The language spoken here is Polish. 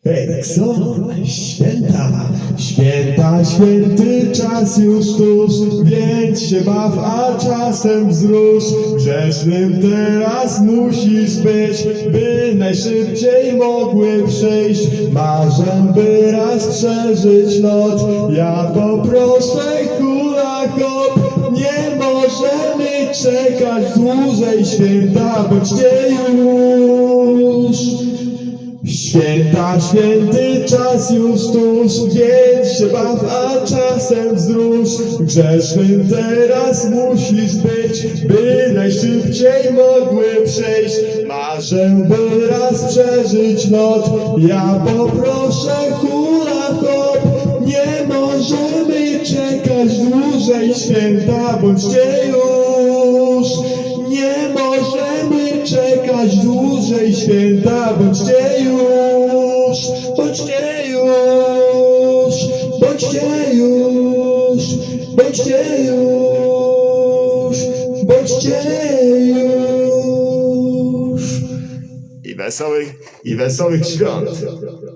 Co? Święta, święta, święty czas już tuż, więc się baw, a czasem wzrusz. Grzesznym teraz musisz być, by najszybciej mogły przyjść. Marzę, by raz przeżyć lot, ja poproszę hula hop. Nie możemy czekać dłużej, święta, bądźcie już. Święta, święty czas już tuż, więc się baw, a czasem wzrusz. Grzesznym teraz musisz być, by najszybciej mogły przejść. Marzę, by raz przeżyć lot, ja poproszę hula hop. Nie możemy czekać dłużej, święta, bądźcie już. Nie możemy czekać dłużej, święta, bądźcie już, bądźcie już, bądźcie już, bądźcie już, bądźcie już. I wesołych, i wesołych świąt.